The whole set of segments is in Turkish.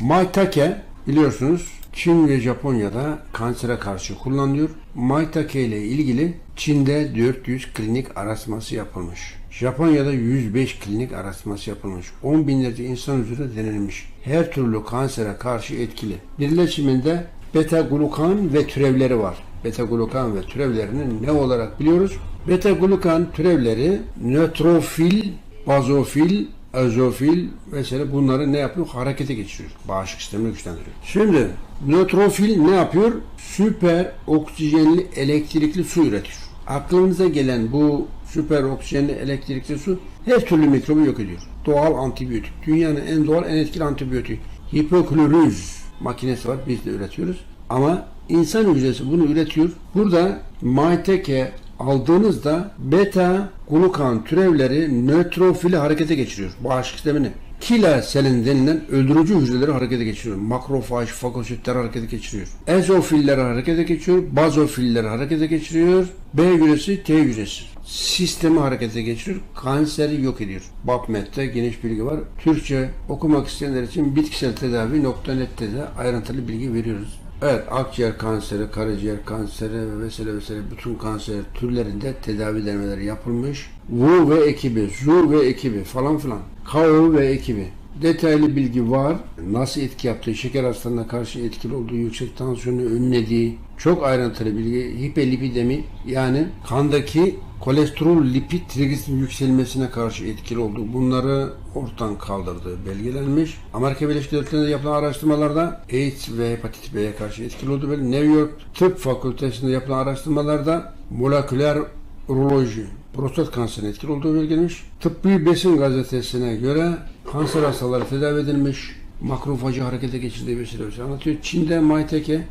Maitake biliyorsunuz Çin ve Japonya'da kansere karşı kullanılıyor. Maitake ile ilgili Çin'de 400 klinik araştırması yapılmış. Japonya'da 105 klinik araştırması yapılmış. 10 binlerce insan üzerinde denenmiş. Her türlü kansere karşı etkili. Birleşiminde beta glukan ve türevleri var. Beta glukan ve türevlerini ne olarak biliyoruz? Beta glukan türevleri nötrofil, bazofil, azofil vesaire bunları ne yapıyor? Harekete geçiriyor. Bağışıklık sistemini güçlendiriyor. Şimdi nötrofil ne yapıyor? Süper oksijenli elektrikli su üretiyor. Aklınıza gelen bu süper oksijenli elektrikli su her türlü mikrobu yok ediyor. Doğal antibiyotik. Dünyanın en doğal en etkili antibiyotik. Hipoklorüz makinesi var. Biz de üretiyoruz. Ama insan hücresi bunu üretiyor. Burada maiteke aldığınızda beta glukan türevleri nötrofili harekete geçiriyor. Bağışıklık sistemini. Kila selin denilen öldürücü hücreleri harekete geçiriyor. Makrofaj, fagositleri harekete geçiriyor. Ezofilleri harekete geçiriyor. Bazofilleri harekete geçiriyor. B hücresi, T hücresi. Sistemi harekete geçiriyor. Kanseri yok ediyor. BAPMET'te geniş bilgi var. Türkçe okumak isteyenler için bitkisel tedavi.net'te de ayrıntılı bilgi veriyoruz. Evet, akciğer kanseri, karaciğer kanseri ve vesaire vesaire bütün kanser türlerinde tedavi denemeleri yapılmış. Wu ve ekibi, Zhu ve ekibi falan filan. Kao ve ekibi. Detaylı bilgi var. Nasıl etki yaptığı, şeker hastalığına karşı etkili olduğu, yüksek tansiyonu önlediği, çok ayrıntılı bilgi, hiperlipidemi yani kandaki kolesterol lipid trigliserit yükselmesine karşı etkili olduğu bunları ortadan kaldırdığı belgelenmiş. Amerika Birleşik Devletleri'nde yapılan araştırmalarda AIDS ve hepatit B'ye karşı etkili olduğu belli. New York Tıp Fakültesi'nde yapılan araştırmalarda moleküler uroloji, prostat kanserine etkili olduğu belgelenmiş. Tıbbi Besin gazetesine göre kanser hastaları tedavi edilmiş. Makrofajı harekete geçirdiği şey anlatıyor. Çin'de Maiteke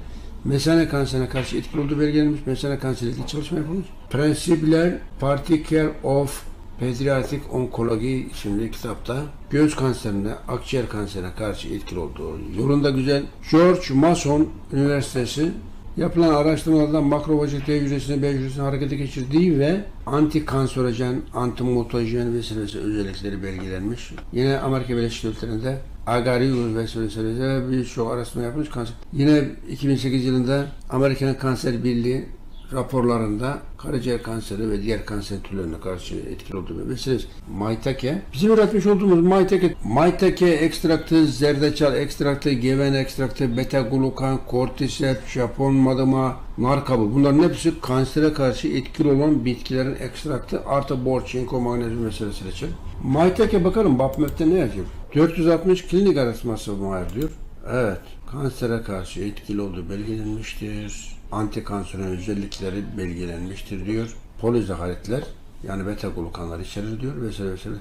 mesane kanserine karşı etkili olduğu belgelenmiş. Mesane kanseriyle ilgili çalışma yapılmış. Prensipler Party Care of Pediatric Onkoloji isimli kitapta göğüs kanserine, akciğer kanserine karşı etkili olduğu yolunda güzel. George Mason Üniversitesi Yapılan araştırmalarda makrofajı T hücresini B hücresini harekete geçirdiği ve antikanserojen, antimutajen vesaire vesaire özellikleri belgelenmiş. Yine Amerika Birleşik Devletleri'nde Agarius vesaire birçok araştırma yapılmış kanser. Yine 2008 yılında Amerikan Kanser Birliği raporlarında karaciğer kanseri ve diğer kanser türlerine karşı etkili olduğu vesaire. Maitake, bizim üretmiş olduğumuz maitake, maitake ekstraktı, zerdeçal ekstraktı, geven ekstraktı, beta glukan, kortisep, Japon madıma, nar kabuğu bunların hepsi kansere karşı etkili olan bitkilerin ekstraktı artı bor, çinko, magnezyum meselesi için. Maitake bakalım BAPMET'te ne yazıyor? 460 klinik araştırması var diyor. Evet, kansere karşı etkili olduğu belgelenmiştir. Antikanseron özellikleri belgelenmiştir diyor. Polizaharitler yani beta glukanlar içerir diyor vesaire vesaire.